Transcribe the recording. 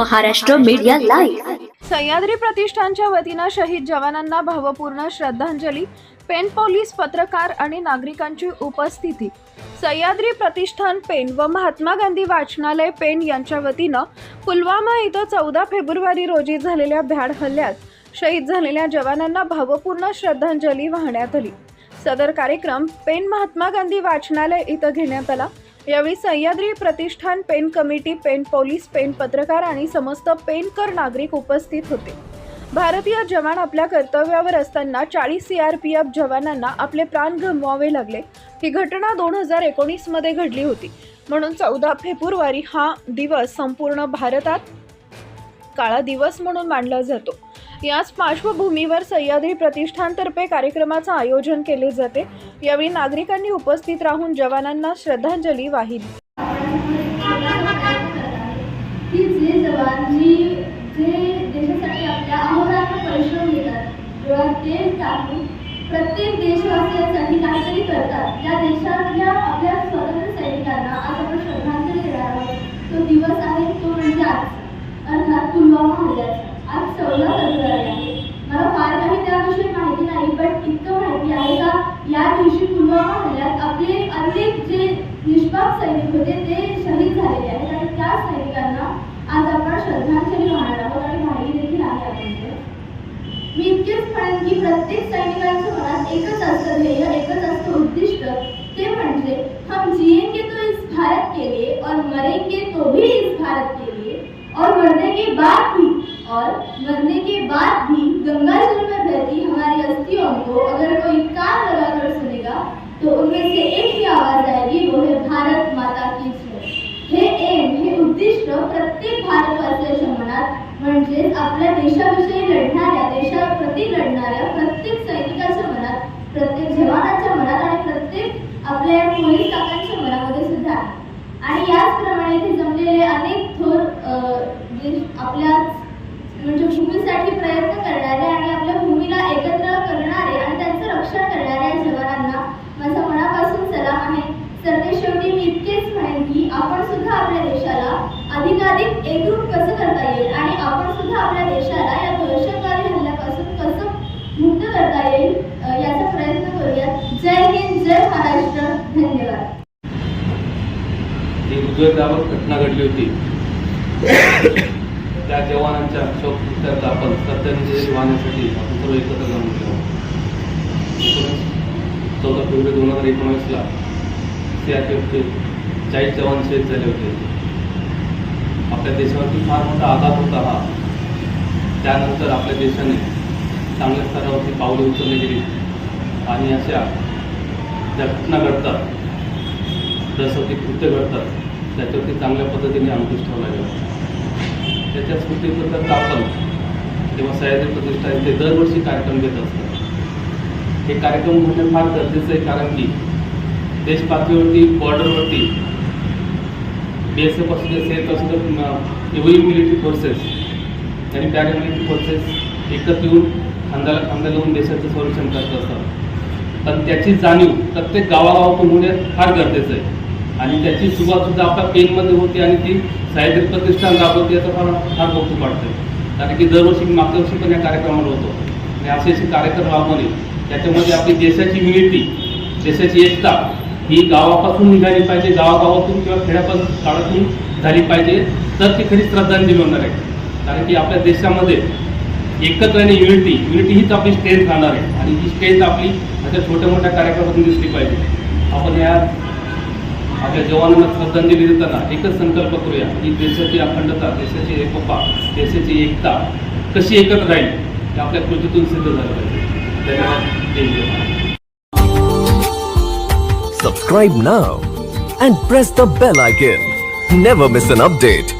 Maharashtra media live. Sahyadri प्रतिष्ठानच्या वतीनं शहीद जवानांना भावपूर्ण श्रद्धांजली पेन पोलीस पत्रकार आणि नागरिकांची उपस्थिती. सह्याद्री प्रतिष्ठान पेन व महात्मा गांधी वाचनालय पेन यांच्या वतीनं पुलवामा इथं चौदा फेब्रुवारी रोजी झालेल्या भ्याड हल्ल्यात शहीद झालेल्या जवानांना भावपूर्ण श्रद्धांजली वाहण्यात आली. सदर कार्यक्रम पेन महात्मा गांधी वाचनालय इथं घेण्यात आला. यावेळी सह्याद्री प्रतिष्ठान पेन कमिटी पेन पोलीस पेन पत्रकार आणि समस्त पेनकर नागरिक उपस्थित होते. भारतीय जवान आपल्या कर्तव्यावर असताना चाळीस सीआरपीएफ जवानांना आपले प्राण गमवावे लागले. ही घटना दोन हजार एकोणीसमध्ये घडली होती. म्हणून चौदा फेब्रुवारी हा दिवस संपूर्ण भारतात काळा दिवस म्हणून मानला जातो. याच पार्श्वभूमीवर सह्याद्री प्रतिष्ठानतर्फे कार्यक्रमाचं आयोजन केले जाते. यावेळी नागरिकांनी उपस्थित राहून जवानांना श्रद्धांजली वाहिली. की जे जवान जी जे देशासाठी आपल्या अहोरात्र परिश्रम घेतात डोळ्यात तेल टाकून प्रत्येक देशवासियांसाठी काहीतरी करतात त्या देशातल्या आपल्या स्वातंत्र्य सैनिकांना आज आपण श्रद्धांजली देणार आहोत तो दिवस आहे तो म्हणजे आज अर्थात पुलवामा हल्ल्याचा आज चौदा फेब्रुवारी आहे मला फार काही त्याविषयी माहिती नाही पण इतकं माहिती आहे का? या दिवशी पुलवामा हल्ल्यात आपले अनेक जे निष्पाप सैनिक होते ते शहीद झालेले आहेत आणि त्या सैनिकांना आज आपण श्रद्धांजली वाहणार आहोत आणि माहिती देखील आहे आपण मी इतकेच म्हणेन की प्रत्येक सैनिकांच्या मनात एकच असतं ध्येय एकच असतं उद्दिष्ट ते म्हणजे हम जिएंगे तो इस भारत के लिए और मरेंगे तो भी इस भारत के लिए और मरने के बाद भी और मरने के बाद भी गंगा जल में बहती हमारी अस्थियों को अगर कोई कान लगाकर सुनेगा तो उनमें से एक ही आवाज आएगी वो है भारत माता की जय। हे एम हे उद्दिष्ट प्रत्येक भारतवासियाच्या मनात म्हणजेच आपल्या देशाविषयी लढणाऱ्या देशाप्रती लढणाऱ्या प्रत्येक सैनिकाच्या मनात प्रत्येक जवानाच्या मनात आणि प्रत्येक आपल्या या पोलीस काकांच्या मनामध्ये सुद्धा आणि याचप्रमाणे इथे जमलेले अनेक थोर आपल्या म्हणजे भूमीसाठी प्रयत्न करणारे आणि आपल्या भूमीला एकत्र करणारे आणि त्यांचं रक्षण करणाऱ्या जवानांना माझा मनापासून सलाम आहे. सरदेशेवटी मी इतकेच म्हणेन की आपण सुद्धा आपल्या देशाला अधिकाधिक एकरूप कसं करता येईल आणि आपण सुद्धा आपल्या देशाला या दहशतवादी हल्ल्यापासून कसं मुक्त करता येईल याचा प्रयत्न करूयात. जय हिंद जय महाराष्ट्र. धन्यवाद. ही हृदयद्रावक घटना घडली होती. त्या जवानांच्या शोककृत्यात आपण श्रद्धांजली वाहण्यासाठी आपण सर्व एकत्र जाणून घेऊ एकोणीस चौदा फेब्रुवारी दोन हजार एकोणीसला सी आर पी एफचे चाळीस जवान शहीद झाले होते. आपल्या देशावरती फार मोठा आघात होता हा. त्यानंतर आपल्या देशाने चांगल्या स्तरावरती पावले उचलली गेली आणि अशा ज्या घटना घडतात जसं की कृत्य घडतात त्याच्यावरती चांगल्या पद्धतीने अंकुश ठेवला गेला त्याच्या स्मृतीबद्दल आपण तेव्हा सह्याद्री प्रतिष्ठान ते दरवर्षी कार्यक्रम घेत असतात. हे कार्यक्रम होणे फार गरजेचं आहे कारण की देश पातळीवरती बॉर्डरवरती बी एस एफ असू दे सेफ असू दे एव्हरी मिलिटरी फोर्सेस आणि पॅरामिलिटरी फोर्सेस एकत्र येऊन खांदाला खांदा लावून देशाचं संरक्षण करत असतात. पण त्याची जाणीव प्रत्येक गावागावातून होणे फार गरजेचं आहे. आणि त्याची सुरुवात सुद्धा आपल्या पेनमध्ये होते आणि ती साहित्य प्रतिष्ठान राबवते याचं फार फार कौतुक वाटतं. कारण की दरवर्षी मागच्या वर्षी पण या कार्यक्रमाला होतो. आणि असे असे कार्यक्रम राबवणे त्याच्यामध्ये आपली देशाची युनिटी देशाची एकता ही गावापासून निघाली पाहिजे. गावागावातून किंवा खेड्यापासून काळातून झाली पाहिजे. तर ती खरी श्रद्धांजली होणार आहे. कारण की आपल्या देशामध्ये एकत्र आणि युनिटी युनिटी हीच आपली स्ट्रेंथ राहणार आहे. आणि ही स्ट्रेंथ आपली अशा छोट्या मोठ्या कार्यक्रमातून दिसली पाहिजे. आपण या आपल्या जवानांना श्रद्धांजली देताना एकच संकल्प करूया की देशाची अखंडता देशाची एकोपा देशाची एकता कशी एकत्र राहील हे आपल्या कृतीतून सिद्ध झालं पाहिजे. धन्यवाद. Subscribe now and press the bell icon never miss an update.